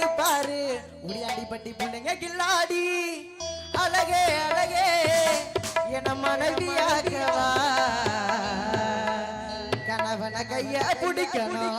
போட்டு பாரு. உடியாடி பட்டி பிள்ளைங்க கில்லாடி. அழகே அழகே என மனைவியாகவா. கணவன கைய பிடிக்கணும்.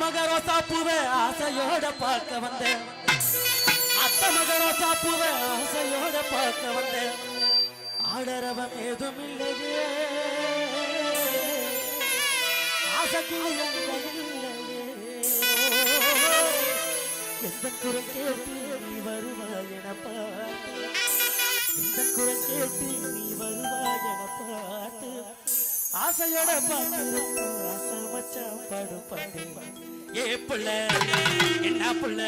அத்த மகரோ சாப்புவ ஆசையோட பார்க்க வந்தேன். அத்த மகரோ சாப்புவ ஆசையோட பார்க்க வந்தேன். ஆடரவம் ஏதும் இல்லையே. ஆசைக்கிளி எந்த குரல் கேட்டு நீ வருவாய் என பார்த்து எந்த குரல் கேட்டு நீ வருவாய் என பார்த்து ஆசையோட பார்த்து ஆசை மச்சான் பாடு பாடு ஏ புள்ள என்ன புள்ள?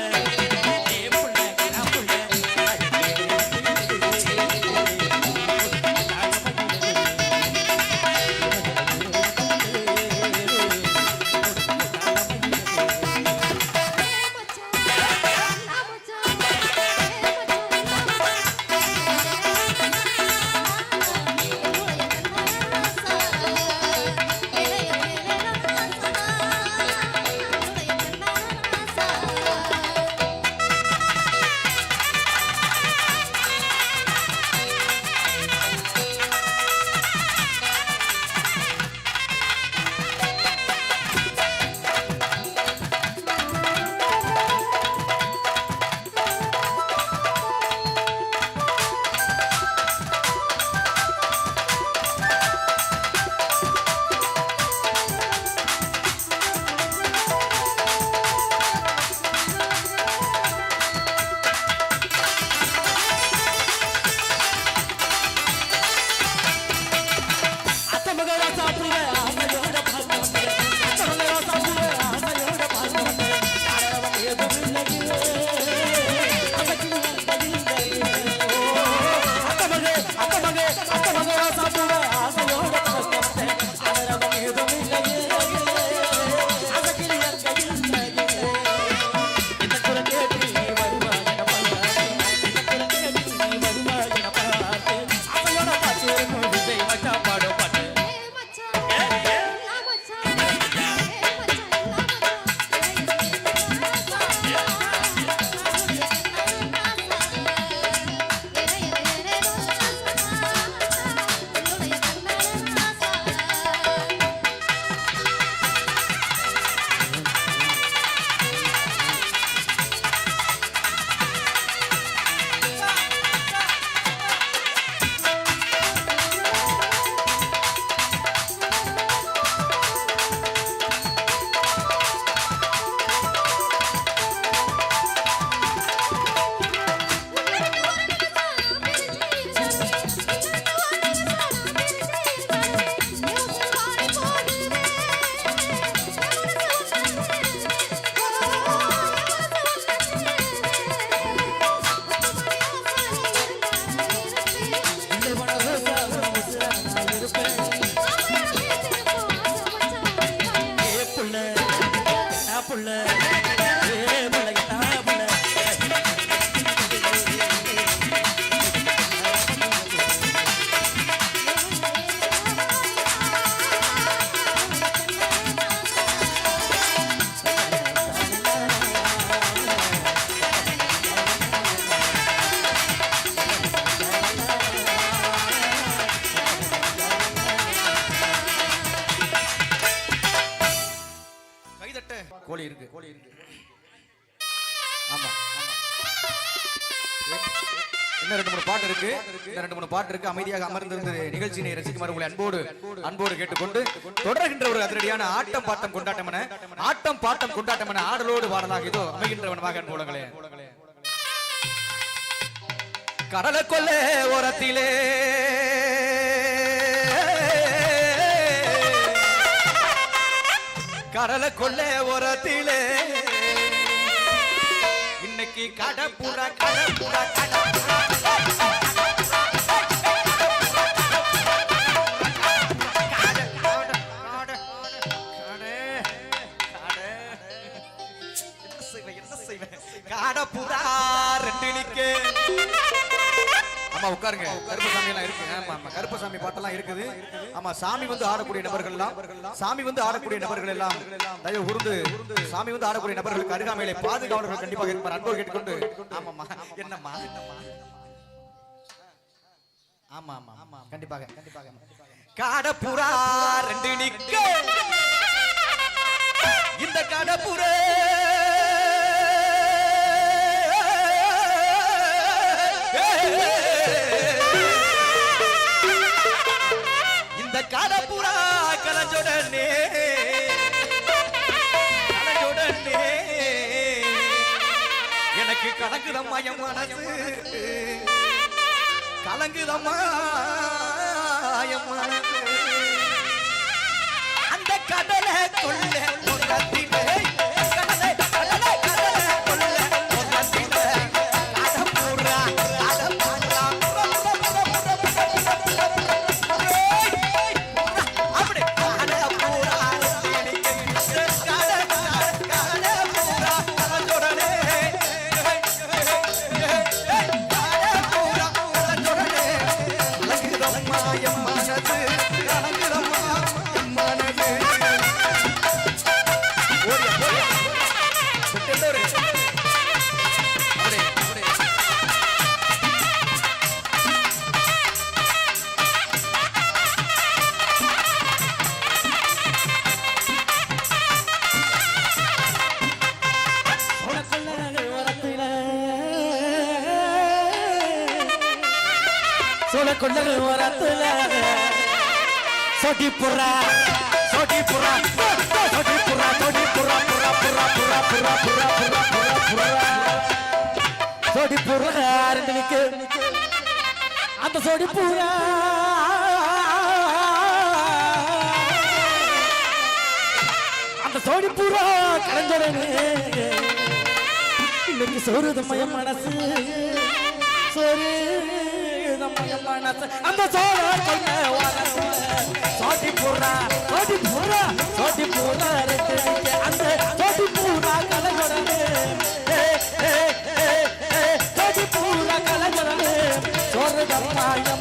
ஏ புள்ள. புள்ள இன்னும் அமைதியாக அமர்ந்திருந்த நிகழ்ச்சியினை ரசிக்குமாறு உங்களை அன்போடு அன்போடு கேட்டுக்கொண்டு தொடர்கின்ற ஒரு அதிரடியான ஆட்டம் பாட்டம் கொண்டாட்டம் என ஆட்டம் பாட்டம் கொண்டாட்டம் என ஆடலோடு பாடலாக இதோ அமைகின்றவனமாக அன்போலங்களே கடலை கொல்ல ஓரத்திலே. கடலை கொல்ல ஓரத்திலே. இன்னைக்கு கடப்புற கடப்புற கடப்புற. காடப்புறா ரெண்டு நிக்கு ஆமா உட்காருங்க. கருப்பசாமி எல்லாம் இருக்கு. ஆமா ஆமா. கருப்பசாமி பாட்டெல்லாம் இருக்குது. ஆமா சாமி வந்து ஆடக்கூடிய நபர்கள் எல்லாம் சாமி வந்து ஆடக்கூடிய நபர்கள் எல்லாம். தயவு கூர்ந்து சாமி வந்து ஆடக்கூடிய நபர்களுக்கு அருகாமையிலே பாதுகாவலர்கள் கண்டிப்பாக இருப்பார். அன்போடு கேட்டுக்கொண்டு. ஆமாம்மா என்னம்மா? ஆமா ஆமா ஆமா. கண்டிப்பாக. கண்டிப்பாக காடப்புறா ரெண்டு நிக்க இந்த கடப்புற கலஞ்சுடனே கலஞ்சுடனே எனக்கு கலங்குதம்மா என் மனசு. கலங்குதம்மா என் மனசு. அந்த கடலை கொள்ள சோடி பூரா அந்த சோடி அந்த சோடி பூரா கலைஞரனே இன்னைக்கு சோறுதமய மனசு. சோறுதமய மனசு. அந்த சோழ கொள்ள சோடி பூரா சோடி பூரா சோடி பூரா அந்த சோடி பூரா போதம்மா என்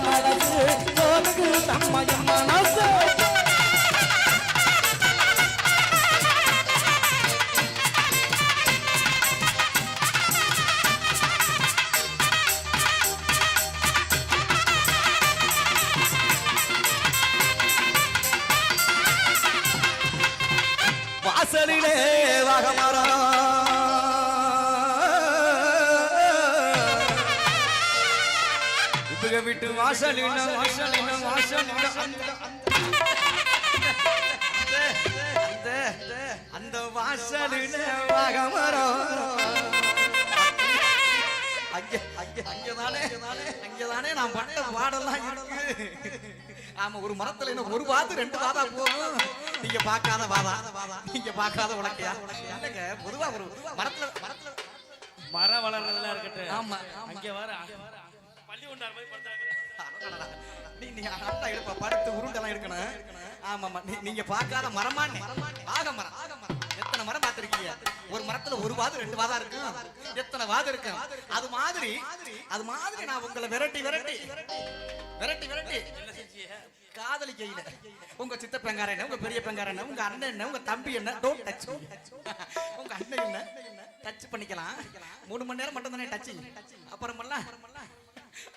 வாசலிலே வாகமா விட்டு வாசலின வாசலின வாசலின. அந்த அந்த அந்த வாசலின வகமரம் அங்க அங்க அங்கதானே நான் பட்ட இருக்கு. ஆமா ஒரு மரத்துல என்ன ஒரு வாது ரெண்டு வாதா போகும் நீங்க பார்க்காத வாதா. நீங்க பார்க்காத உலக்கையா? இல்லைங்க பொதுவா ஒரு மரத்துல மரத்துல மரம் வளர்றதெல்லாம் இருக்கட்டும். ஆமா அங்க வர படுத்து உருண்டெல்லாம் இருக்கணும். நீங்க பார்க்காத மரமானே ஆக மரம். எத்தனை மரம் பார்த்திருக்கீங்க? ஒரு மரத்துல ஒரு வாது ரெண்டு வாதம் இருக்கும். எத்தனை வாதம் இருக்கும்? அது மாதிரி அது மாதிரி நான் உங்களை விரட்டி விரட்டி. விரட்டி விரட்டி. காதலி கையில. உங்க சித்த பெங்கார என்ன உங்க பெரிய பெங்கார என்ன உங்க அண்ணன் என்ன உங்க தம்பி என்ன டோன்ட் டச் உங்க அண்ணன் என்ன டச் பண்ணிக்கலாம். மூணு மணி நேரம் மட்டும் தானே டச் அப்புறமெல்லாம்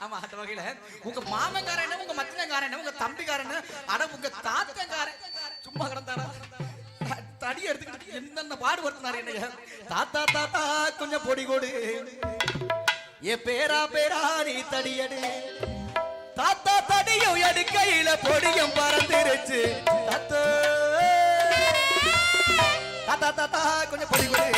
ஆமா அந்த வகையில உங்க மாமன்காரன் என்ன உங்க மச்சனங்காரன் என்ன உங்க தம்பிக்காரன் என்ன அட உங்க தாத்தங்காரன் சும்மா கிடந்தாரா? தடி எடுத்துக்கிட்டு என்னென்ன பாடு வருத்தினாரு என்னைய? தாத்தா தாத்தா கொஞ்சம் பொடி கொடு. ஏ பேரா பேரா நீ தடியடு தாத்தா தடியும் எடுக்கையில பொடியும் பறந்துருச்சு. தாத்தா தாத்தா தாத்தா கொஞ்சம் பொடி கொடு.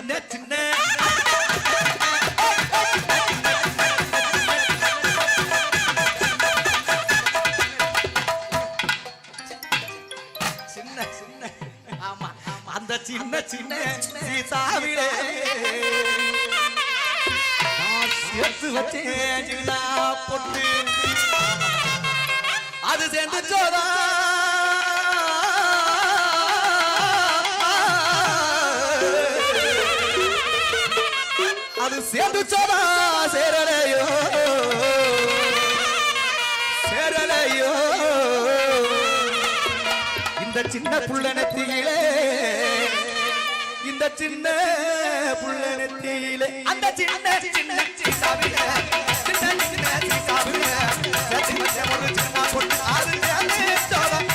அந்த சின்ன சேர்ந்து சோமா சேரலையோ சேரலையோ இந்த சின்ன புள்ள நெத்தியிலே இந்த சின்ன புள்ள நெத்தியிலே அந்த சின்ன சின்ன சின்ன சின்ன சின்ன சின்ன சின்ன சின்ன சின்ன சின்ன சின்ன சின்ன சின்ன